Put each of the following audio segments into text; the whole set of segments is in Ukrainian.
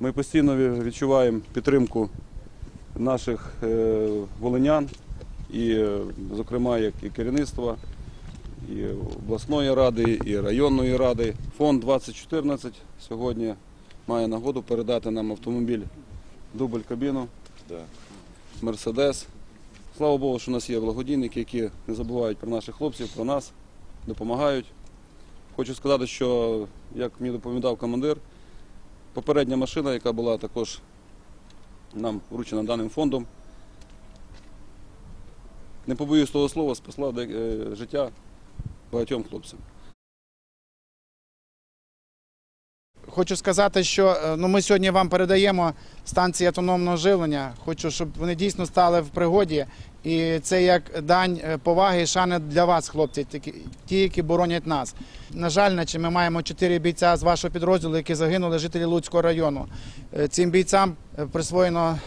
Ми постійно відчуваємо підтримку наших е, волинян, і, е, зокрема, як і керівництва, і обласної ради, і районної ради. Фонд 2014 сьогодні має нагоду передати нам автомобіль дубль кабіну, Мерседес. Слава Богу, що у нас є благодійники, які не забувають про наших хлопців, про нас, допомагають. Хочу сказати, що, як мені доповідав командир, попередня машина, яка була також нам вручена даним фондом, не побоюсь того слова, спасла е, життя багатьом хлопцям. Хочу сказати, що е, ну, ми сьогодні вам передаємо станції автономного живлення. Хочу, щоб вони дійсно стали в пригоді. І це як дань е, поваги і шани для вас, хлопці, ті, які боронять нас. На жаль, ми маємо чотири бійця з вашого підрозділу, які загинули жителі Луцького району. Е, Цим бійцям присвоєно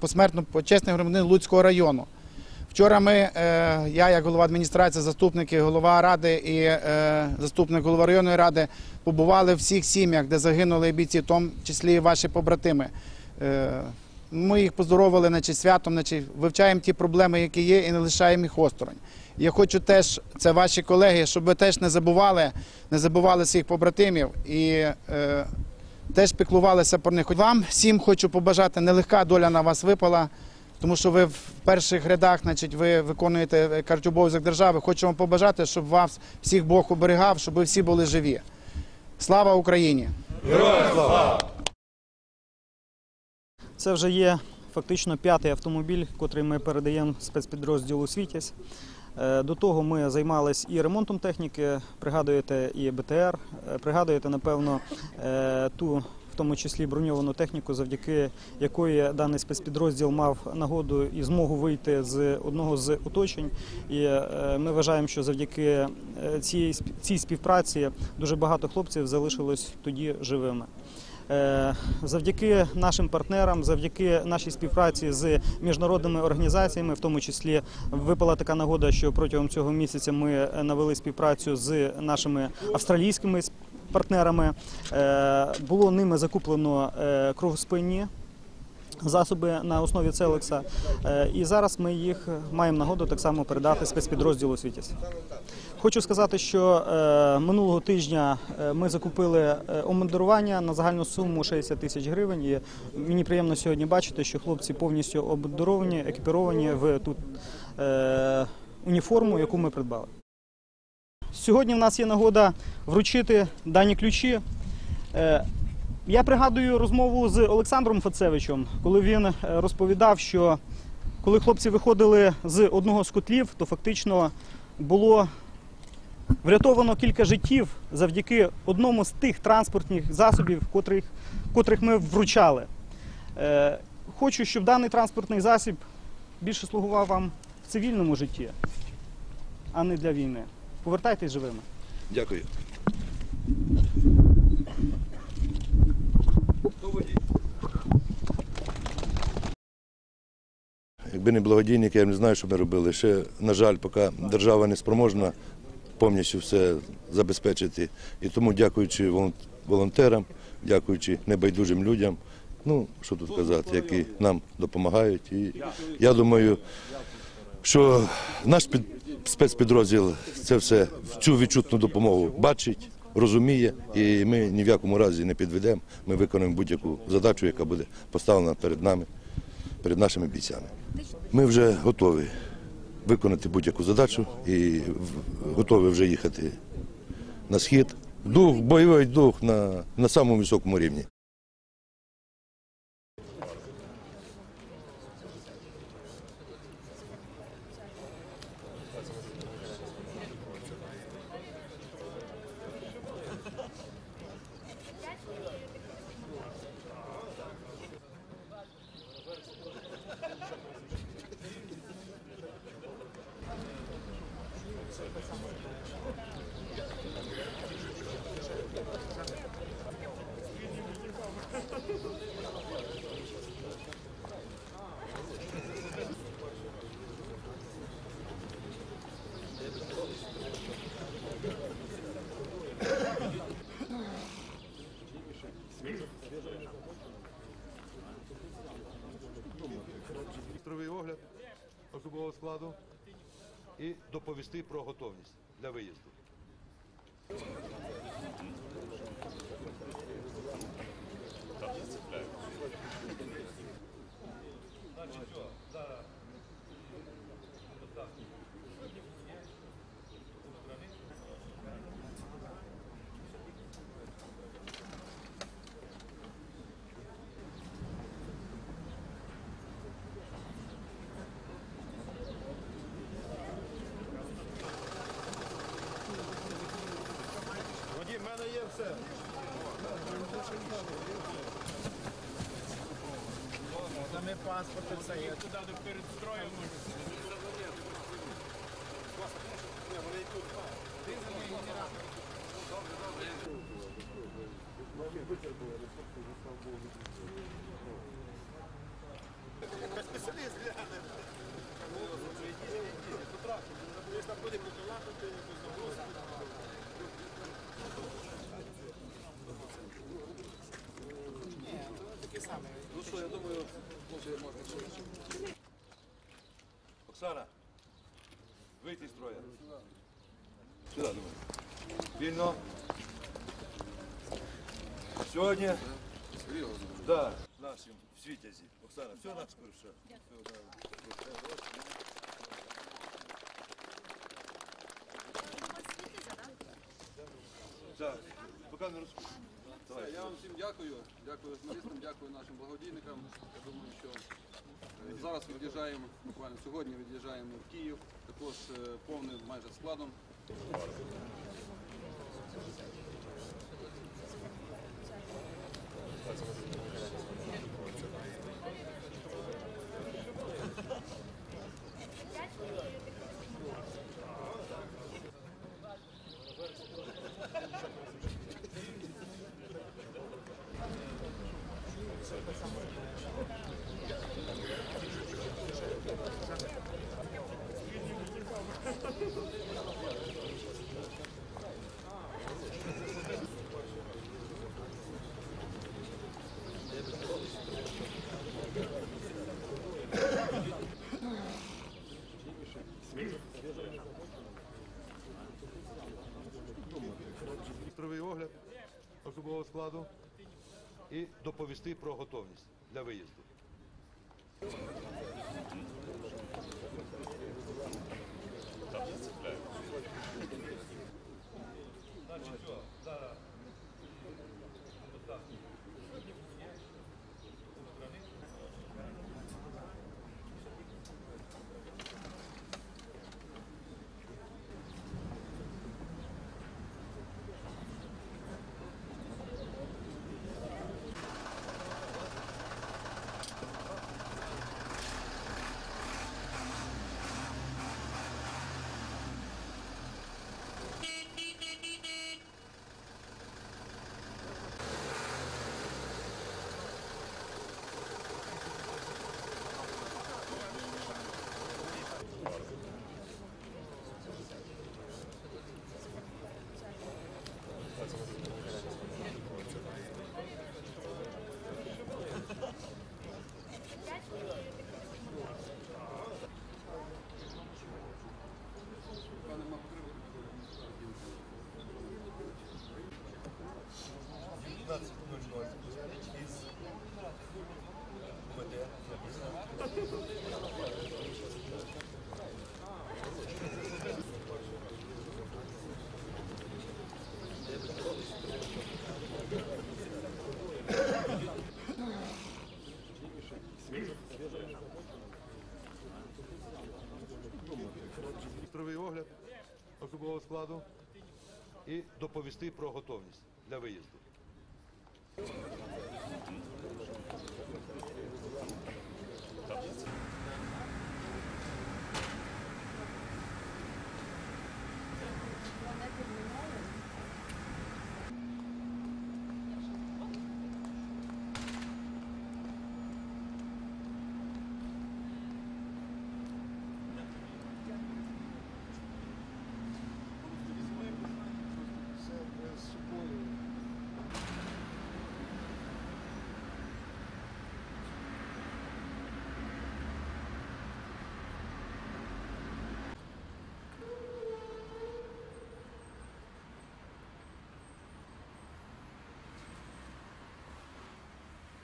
посмертно почесний громадянин Луцького району. Вчора ми, е, я як голова адміністрації, заступники, голова ради і е, заступник голови районної ради побували в всіх сім'ях, де загинули бійці, в тому числі ваші побратими. Е, Ми їх поздоровили, наче святом, наче вивчаємо ті проблеми, які є, і не лишаємо їх осторонь. Я хочу теж, це ваші колеги, щоб ви теж не забували, не забували своїх побратимів і теж піклувалися про них. Вам всім хочу побажати, нелегка доля на вас випала. Тому що ви в перших рядах, значить, ви виконуєте кажуть, обов'язок держави. Хочу вам побажати, щоб вас всіх Бог оберігав, щоб ви всі були живі. Слава Україні! Це вже є фактично п'ятий автомобіль, котрий ми передаємо спецпідрозділу Світязь. Е, До того ми займалися і ремонтом техніки, пригадуєте і БТР, е, пригадуєте, напевно, е, ту, в тому числі броньовану техніку, завдяки якої даний спецпідрозділ мав нагоду і змогу вийти з одного з оточень. І е, ми вважаємо, що завдяки е, цій, співпраці дуже багато хлопців залишилось тоді живими. Е, Завдяки нашим партнерам, завдяки нашій співпраці з міжнародними організаціями, в тому числі випала така нагода, що протягом цього місяця ми навели співпрацю з нашими австралійськими с- партнерами. Е, Було ними закуплено е, кровоспинні засоби на основі Целекса. Е, І зараз ми їх маємо нагоду так само передати спецпідрозділу Світязь. Хочу сказати, що минулого тижня ми закупили е, на загальну суму 60 тисяч гривень. І мені приємно сьогодні бачити, що хлопці повністю обмундировані, екіпіровані в ту уніформу, яку ми придбали. Сьогодні в нас є нагода вручити дані ключі. Е, я пригадую розмову з Олександром Фацевичем, коли він е, розповідав, що коли хлопці виходили з одного з котлів, то фактично було врятовано кілька життів завдяки одному з тих транспортних засобів, котрих, котрих ми вручали. Е, хочу, щоб даний транспортний засіб більше слугував вам в цивільному житті, а не для війни. Повертайтесь живими. Дякую. Якби не благодійники, я не знаю, що ми робили. Ще, на жаль, поки держава не спроможна повністю все забезпечити. І тому, дякуючи волонтерам, дякуючи небайдужим людям, ну, що тут казати, які нам допомагають. І я думаю, що наш під, спецпідрозділ це все цю відчутну допомогу бачить, розуміє, і ми ні в якому разі не підведемо. Ми виконуємо будь-яку задачу, яка буде поставлена перед нами, перед нашими бійцями. Ми вже готові виконати будь-яку задачу і готові вже їхати на схід. Дух, бойовий дух на, на самому високому рівні. Складу і доповісти про готовність для виїзду. Водій, в мене є все. Там і паспорт, і все є. Туди перед строєм Спеціаліст гляне. Десь там буде поколати, якось забросити. Такі самі. Ну що, я думаю, може можна. Оксана, вийти з строя. Сюди, думаю. Вільно. Сьогодні, да, нашим в світязі. Оксана, все наш скоріше. Так, не. Давай. Я вам всім дякую. Дякую журналістам, дякую нашим благодійникам. Я думаю, що зараз від'їжджаємо, буквально сьогодні від'їжджаємо в Київ, також е, повним майже складом. ところもあるけど、ね。Особового складу і доповісти про готовність для виїзду. Пане ВТ. огляд особового складу і доповісти про готовність для виїзду. Thank.